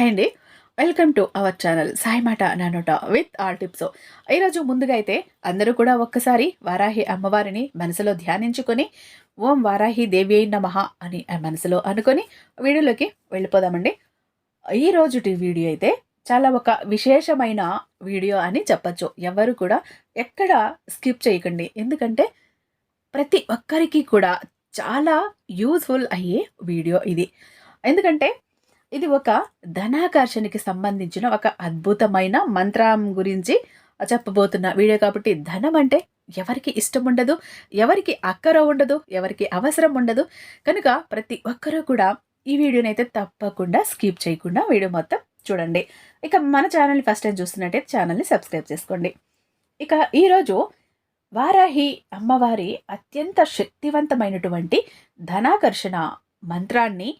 Hi అండి. Welcome to our channel Sai మాట నానోట విత్ ఆల్ టిప్స్ ఈరోజు ముందుగా అయితే అందరూ కూడా ఒక్కసారి వారాహి అమ్మవారిని మనసులో ధ్యానించుకొని ఓం వారాహి దేవి అయిన నమః అని ఆ మనసులో అనుకొని వీడియోలోకి వెళ్ళిపోదామండి. ఈ రోజుటి వీడియో అయితే చాలా ఒక విశేషమైన వీడియో అని చెప్పచ్చు. ఎవరు కూడా ఎక్కడ స్కిప్ చేయకండి. ఎందుకంటే ప్రతి ఒక్కరికి కూడా చాలా యూజ్ఫుల్ అయ్యే వీడియో ఇది. ఎందుకంటే ఇది ఒక ధనాకర్షణకి సంబంధించిన ఒక అద్భుతమైన మంత్రం గురించి చెప్పబోతున్న వీడియో కాబట్టి ధనం అంటే ఎవరికి ఇష్టం ఉండదు ఎవరికి అక్కర ఉండదు ఎవరికి అవసరం ఉండదు. కనుక ప్రతి ఒక్కరూ కూడా ఈ వీడియోని అయితే తప్పకుండా స్కిప్ చేయకుండా వీడియో మొత్తం చూడండి. ఇక మన ఛానల్ని ఫస్ట్ టైం చూస్తున్నట్టయితే ఛానల్ని సబ్స్క్రైబ్ చేసుకోండి. ఇక ఈరోజు వారాహి అమ్మవారి అత్యంత శక్తివంతమైనటువంటి ధనాకర్షణ మంత్రాన్ని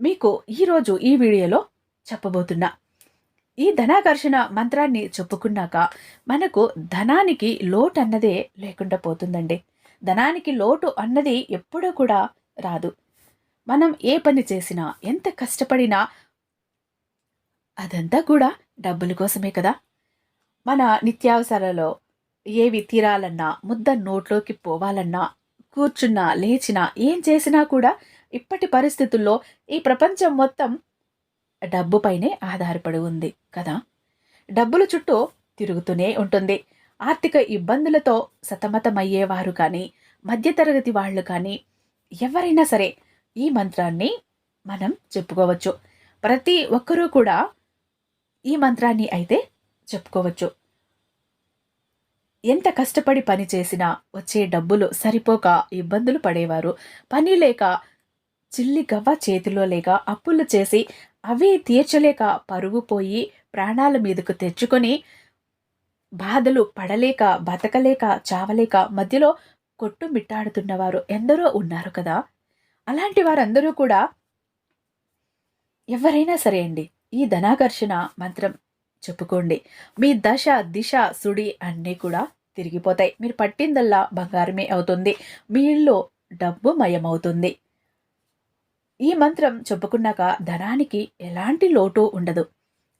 మీకు ఈరోజు ఈ వీడియోలో చెప్పబోతున్నా. ఈ ధనాకర్షణ మంత్రాన్ని చెప్పుకున్నాక మనకు ధనానికి లోటు అన్నదే లేకుండా పోతుందండి. ధనానికి లోటు అన్నది ఎప్పుడూ కూడా రాదు. మనం ఏ పని చేసినా ఎంత కష్టపడినా అదంతా కూడా డబ్బుల కోసమే కదా. మన నిత్యావసరాలలో ఏవి తీరాలన్నా ముద్ద నోట్లోకి పోవాలన్నా కూర్చున్నా లేచినా ఏం చేసినా కూడా ఇప్పటి పరిస్థితుల్లో ఈ ప్రపంచం మొత్తం డబ్బుపైనే ఆధారపడి ఉంది కదా? డబ్బుల చుట్టూ తిరుగుతూనే ఉంటుంది. ఆర్థిక ఇబ్బందులతో సతమతమయ్యేవారు కానీ మధ్యతరగతి వాళ్ళు కానీ ఎవరైనా సరే ఈ మంత్రాన్ని మనం చెప్పుకోవచ్చు. ప్రతి ఒక్కరూ కూడా ఈ మంత్రాన్ని అయితే చెప్పుకోవచ్చు. ఎంత కష్టపడి పని చేసినా వచ్చే డబ్బులు సరిపోక ఇబ్బందులు పడేవారు. పని లేక చిల్లి గవ్వ చేతిలో లేక అప్పులు చేసి అవి తీర్చలేక పరుగుపోయి ప్రాణాల మీదకు తెచ్చుకొని బాధలు పడలేక బతకలేక చావలేక మధ్యలో కొట్టుమిట్టాడుతున్నవారు ఎందరో ఉన్నారు కదా. అలాంటి వారందరూ కూడా ఎవరైనా సరే అండి ఈ ధనాకర్షణ మంత్రం చెప్పుకోండి. మీ దశ దిశ సుడి అన్నీ కూడా తిరిగిపోతాయి. మీరు పట్టిందల్లా బంగారమే అవుతుంది. మీ ఇల్లు డబ్బు మయమవుతుంది ఈ మంత్రం చెప్పుకున్నాక ధనానికి ఎలాంటి లోటు ఉండదు.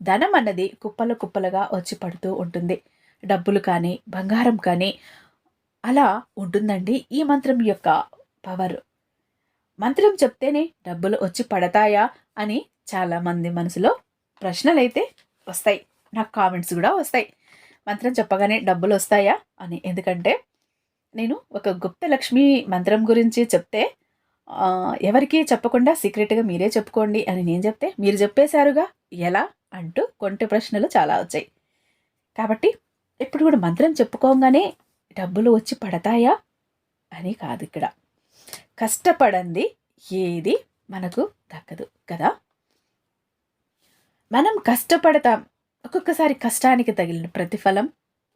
ధనం అన్నది కుప్పలు కుప్పలుగా వచ్చి పడుతూ ఉంటుంది. డబ్బులు కానీ బంగారం కానీ అలా ఉంటుందండి ఈ మంత్రం యొక్క పవర్. మంత్రం చెప్తేనే డబ్బులు వచ్చి పడతాయా అని చాలామంది మనసులో ప్రశ్నలు అయితే వస్తాయి. నాకు కామెంట్స్ కూడా వస్తాయి. మంత్రం చెప్పగానే డబ్బులు వస్తాయా అని. ఎందుకంటే నేను ఒక గుప్త లక్ష్మి మంత్రం గురించి చెప్తే ఎవరికీ చెప్పకుండా సీక్రెట్గా మీరే చెప్పుకోండి అని నేను చెప్తే మీరు చెప్పేశారుగా? ఎలా? అంటూ కొంటి ప్రశ్నలు చాలా వచ్చాయి. కాబట్టి ఇప్పుడు కూడా మంత్రం చెప్పుకోగానే డబ్బులు వచ్చి పడతాయా? అని కాదు ఇక్కడ. కష్టపడంది ఏది? మనకు దక్కదు కదా? మనం కష్టపడతాం. ఒక్కొక్కసారి కష్టానికి తగిలిన ప్రతిఫలం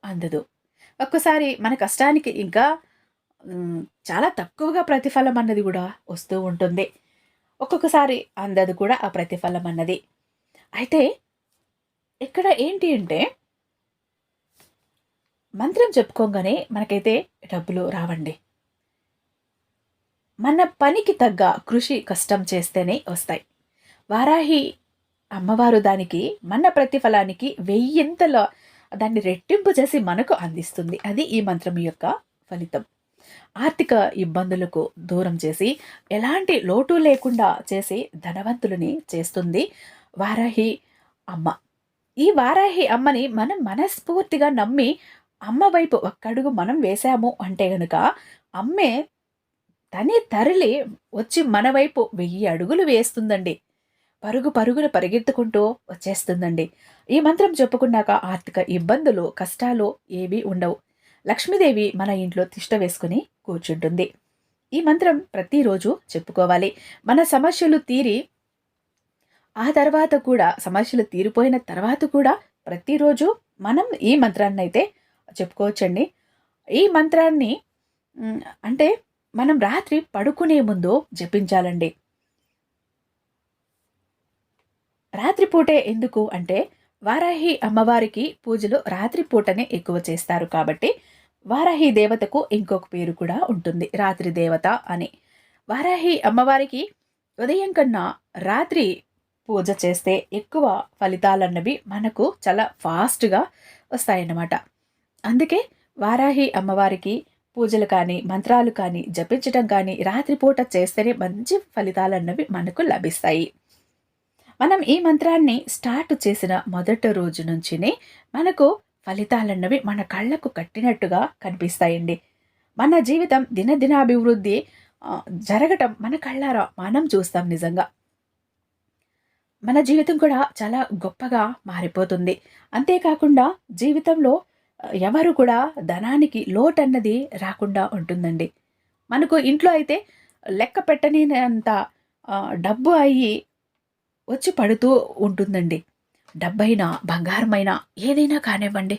అందదు. ఒక్కసారి మన కష్టానికి ఇంకా చాలా తక్కువగా ప్రతిఫలం అన్నది కూడా వస్తూ ఉంటుంది. ఒక్కొక్కసారి అందది కూడా ఆ ప్రతిఫలం అన్నది. అయితే ఇక్కడ ఏంటి అంటే మంత్రం చెప్పుకోగానే మనకైతే డబ్బులు రావండి. మన పనికి తగ్గ కృషి కష్టం చేస్తేనే వస్తాయి. వారాహి అమ్మవారు దానికి మన ప్రతిఫలానికి వెయ్యింతల దాన్ని రెట్టింపు చేసి మనకు అందిస్తుంది. అది ఈ మంత్రం యొక్క ఫలితం. ఆర్థిక ఇబ్బందులకు దూరం చేసి ఎలాంటి లోటు లేకుండా చేసి ధనవంతులని చేస్తుంది వారాహి అమ్మ. ఈ వారాహి అమ్మని మనం మనస్ఫూర్తిగా నమ్మి అమ్మ వైపు ఒక్కడుగు మనం వేశాము అంటే గనుక అమ్మే తని తరలి వచ్చి మన వైపు వెయ్యి అడుగులు వేస్తుందండి. పరుగు పరుగున పరిగెత్తుకుంటూ వచ్చేస్తుందండి. ఈ మంత్రం చెప్పుకున్నాక ఆర్థిక ఇబ్బందులు కష్టాలు ఏవీ ఉండవు. లక్ష్మీదేవి మన ఇంట్లో తిష్ట వేసుకుని కూర్చుంటుంది. ఈ మంత్రం ప్రతిరోజు చెప్పుకోవాలి. మన సమస్యలు తీరి ఆ తర్వాత కూడా సమస్యలు తీరిపోయిన తర్వాత కూడా ప్రతిరోజు మనం ఈ మంత్రాన్ని అయితే చెప్పుకోవచ్చండి. ఈ మంత్రాన్ని అంటే మనం రాత్రి పడుకునే ముందు జపించాలండి. రాత్రిపూటే ఎందుకు అంటే వారాహి అమ్మవారికి పూజలు రాత్రిపూటనే ఎక్కువ చేస్తారు కాబట్టి వారాహి దేవతకు ఇంకొక పేరు కూడా ఉంటుంది. రాత్రి దేవత అని. వారాహి అమ్మవారికి ఉదయం కన్నా రాత్రి పూజ చేస్తే ఎక్కువ ఫలితాలన్నవి మనకు చాలా ఫాస్ట్గా వస్తాయన్నమాట. అందుకే వారాహి అమ్మవారికి పూజలు కానీ మంత్రాలు కానీ జపించడం కానీ రాత్రిపూట చేస్తేనే మంచి ఫలితాలు అన్నవి మనకు లభిస్తాయి. మనం ఈ మంత్రాన్ని స్టార్ట్ చేసిన మొదటి రోజు నుంచినే మనకు ఫలితాలన్నవి మన కళ్ళకు కట్టినట్టుగా కనిపిస్తాయండి. మన జీవితం దినదినాభివృద్ధి జరగటం మన కళ్ళారా మనం చూస్తాం నిజంగా. మన జీవితం కూడా చాలా గొప్పగా మారిపోతుంది. అంతేకాకుండా జీవితంలో ఎవరు కూడా ధనానికి లోటు అన్నది రాకుండా ఉంటుందండి. మనకు ఇంట్లో అయితే లెక్క పెట్టనినంత డబ్బు అయ్యి వచ్చి పడుతూ ఉంటుందండి. డబ్బైనా బంగారమైనా ఏదైనా కానివ్వండి.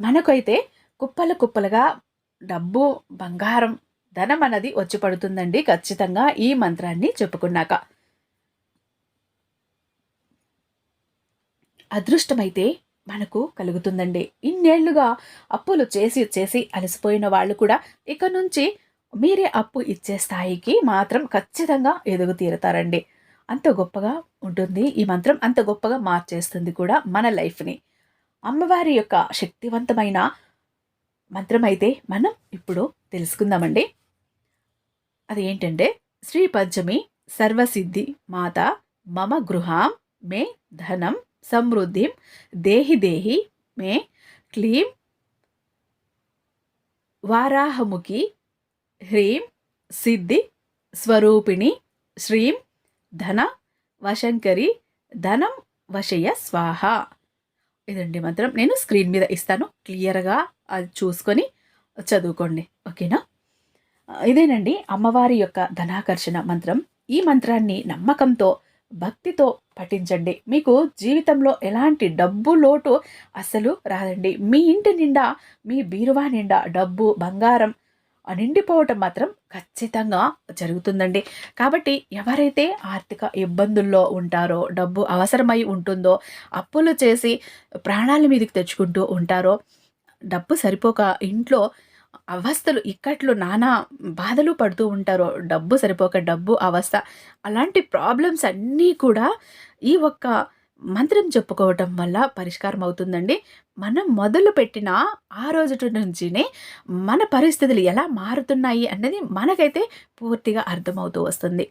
మనకైతే కుప్పలు కుప్పలుగా డబ్బు బంగారం ధనం అన్నది వచ్చి పడుతుందండి ఖచ్చితంగా ఈ మంత్రాన్ని చెప్పుకున్నాక. అదృష్టమైతే మనకు కలుగుతుందండి. ఇన్నేళ్ళుగా అప్పులు చేసి చేసి అలసిపోయిన వాళ్ళు కూడా ఇక నుంచి మీరే అప్పు ఇచ్చే స్థాయికి మాత్రం ఖచ్చితంగా ఎదుగు తీరుతారండి అంత గొప్పగా ఉంటుంది. ఈ మంత్రం అంత గొప్పగా మార్చేస్తుంది కూడా మన లైఫ్ని. అమ్మవారి యొక్క శక్తివంతమైన మంత్రం అయితే మనం ఇప్పుడు తెలుసుకుందామండి. అది ఏంటంటే శ్రీ పంచమి సర్వసిద్ధి మాత మమ గృహాం మే ధనం సమృద్ధిం దేహి దేహి మే క్లీం వారాహముఖి హ్రీం సిద్ధి స్వరూపిణి శ్రీం ధన వశంకరి ధనం వశయ స్వాహ. ఇదండి మంత్రం. నేను స్క్రీన్ మీద ఇస్తాను. క్లియర్గా అది చూసుకొని చదువుకోండి. ఓకేనా? ఇదేనండి అమ్మవారి యొక్క ధనాకర్షణ మంత్రం. ఈ మంత్రాన్ని నమ్మకంతో భక్తితో పఠించండి. మీకు జీవితంలో ఎలాంటి డబ్బు లోటు అసలు రాదండి. మీ ఇంటి నిండా మీ బీరువా నిండా డబ్బు బంగారం నిండిపోవటం మాత్రం ఖచ్చితంగా జరుగుతుందండి. కాబట్టి ఎవరైతే ఆర్థిక ఇబ్బందుల్లో ఉంటారో డబ్బు అవసరమై ఉంటుందో అప్పులు చేసి ప్రాణాల మీదకి తెచ్చుకుంటూ ఉంటారో డబ్బు సరిపోక ఇంట్లో అవస్థలు ఇక్కట్లు నానా బాధలు పడుతూ ఉంటారో డబ్బు సరిపోక డబ్బు అవస్థ అలాంటి ప్రాబ్లమ్స్ అన్నీ కూడా ఈ ఒక్క మంత్రం చెప్పుకోవటం వల్ల పరిష్కారం అవుతుందండి మనం మొదలు పెట్టిన ఆ రోజు నుంచినే మన పరిస్థితులు ఎలా మారుతున్నాయి అన్నది మనకైతే పూర్తిగా అర్థమవుతూ వస్తుంది.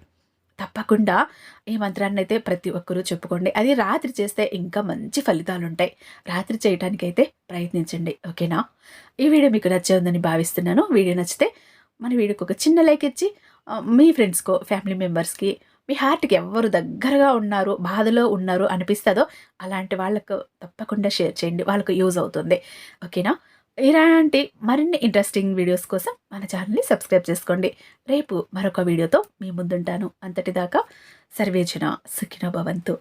తప్పకుండా ఈ మంత్రాన్ని అయితే ప్రతి ఒక్కరూ చెప్పుకోండి. అది రాత్రి చేస్తే ఇంకా మంచి ఫలితాలు ఉంటాయి రాత్రి చేయడానికైతే ప్రయత్నించండి. ఓకేనా? ఈ వీడియో మీకు నచ్చే ఉందని భావిస్తున్నాను. వీడియో నచ్చితే మన వీడియోకి ఒక చిన్న లైక్ ఇచ్చి మీ ఫ్రెండ్స్కో ఫ్యామిలీ మెంబర్స్కి మీ హార్ట్కి ఎవరు దగ్గరగా ఉన్నారు బాధలో ఉన్నారు అనిపిస్తుందో అలాంటి వాళ్ళకు తప్పకుండా షేర్ చేయండి వాళ్ళకు యూజ్ అవుతుంది. ఓకేనా ఇలాంటి మరిన్ని ఇంట్రెస్టింగ్ వీడియోస్ కోసం మన ఛానల్ని సబ్స్క్రైబ్ చేసుకోండి. రేపు మరొక వీడియోతో మీ ముందుంటాను. అంతటిదాకా సర్వేజన సుఖిన భవంతు.